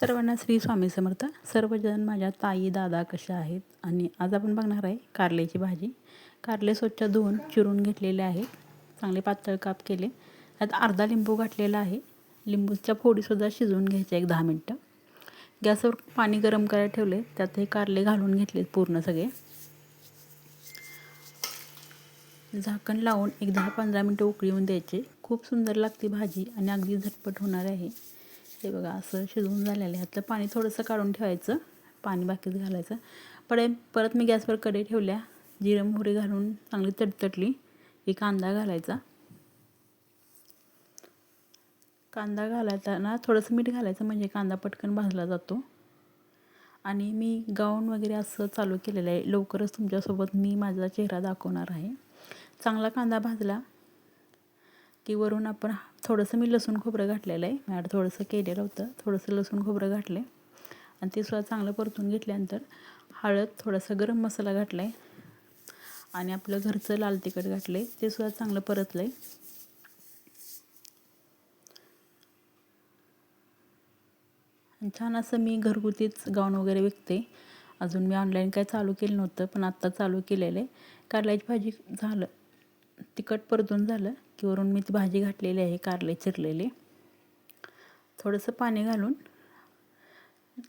सर्वांना श्री स्वामी समर्थ. सर्वजण माझ्या ताई दादा कशा आहेत? आणि आज आपण बघणार आहे कारल्याची भाजी. कारले स्वच्छ धुवून चिरून घेतलेले आहे चांगले पातळ काप केले. त्यात अर्धा लिंबू घातलेला आहे. लिंबूच्या फोडीसुद्धा शिजवून घ्यायच्या एक दहा मिनटं. गॅसवर पाणी गरम करायला ठेवले. त्यात हे कारले घालून घेतले पूर्ण सगळे. झाकण लावून एक दहा पंधरा मिनटं उकळी येऊन द्यायचे. खूप सुंदर लागते भाजी आणि अगदी झटपट होणार आहे. हे बघा असं शिजवून झालेलं आहे. यातलं पाणी थोडंसं काढून ठेवायचं पाणी बाकीच घालायचं. पडे परत मी गॅसवर कडे ठेवल्या जिरं मोहरी घालून चांगली तडतडली. की कांदा घालायचा. कांदा घालायचा थोडंसं मीठ घालायचं म्हणजे कांदा पटकन भाजला जातो. आणि मी गाऊन वगैरे असं चालू केलेलं आहे. लवकरच तुमच्यासोबत मी माझा चेहरा दाखवणार आहे. चांगला कांदा भाजला की वरून आपण थोडंसं मी लसूण खोबरं घातलेलं आहे. मॅड थोडंसं केलेलं होतं. थोडंसं लसूण खोबरं घातलं आहे आणि ते सुद्धा चांगलं परतून घेतल्यानंतर हळद थोडासा गरम मसाला घातला आहे आणि आपलं घरचं लाल तिखट घातलं आहे ते सुद्धा चांगलं परतलं आहे आणि छान असं मी घरगुतीच गाऊन वगैरे विकते. अजून मी ऑनलाईन काय चालू केलं नव्हतं पण आत्ता चालू केलेलं आहे. कारल्याची भाजी झालं. तिखट परतून झालं. की मी ती भाजी घातलेली आहे कारले चिरलेले. थोडंसं पाणी घालून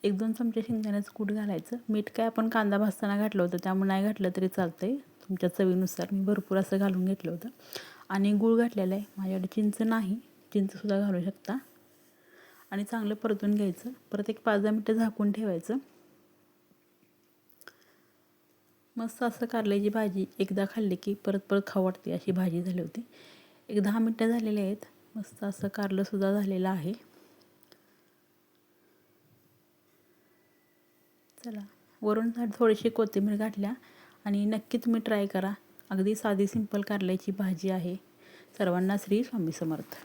एक दोन चमचे शेंगदाण्याचं कूट घालायचं. मीठ काय आपण कांदा भाजताना घातलं होतं त्यामुळे नाही घातलं तरी चालतं आहे तुमच्या चवीनुसार मी भरपूर असं घालून घेतलं होतं. आणि गूळ घातलेलं आहे. माझ्याकडे चिंच नाही. चिंचसुद्धा घालू शकता. आणि चांगलं परतून घ्यायचं. परत एक पाच दहा मिनटं झाकून ठेवायचं. मस्त असं कारल्याची भाजी एकदा खाल्ली की परत परत खाऊ वाटते अशी भाजी झाली होती. एक दहा मिनटं झालेले आहेत. मस्त असं कारलंसुद्धा झालेलं आहे. चला वरून थोडीशी कोथिंबीर घातल्या आणि नक्की तुम्ही ट्राय करा. अगदी साधी सिंपल कारल्याची भाजी आहे. सर्वांना श्री स्वामी समर्थ.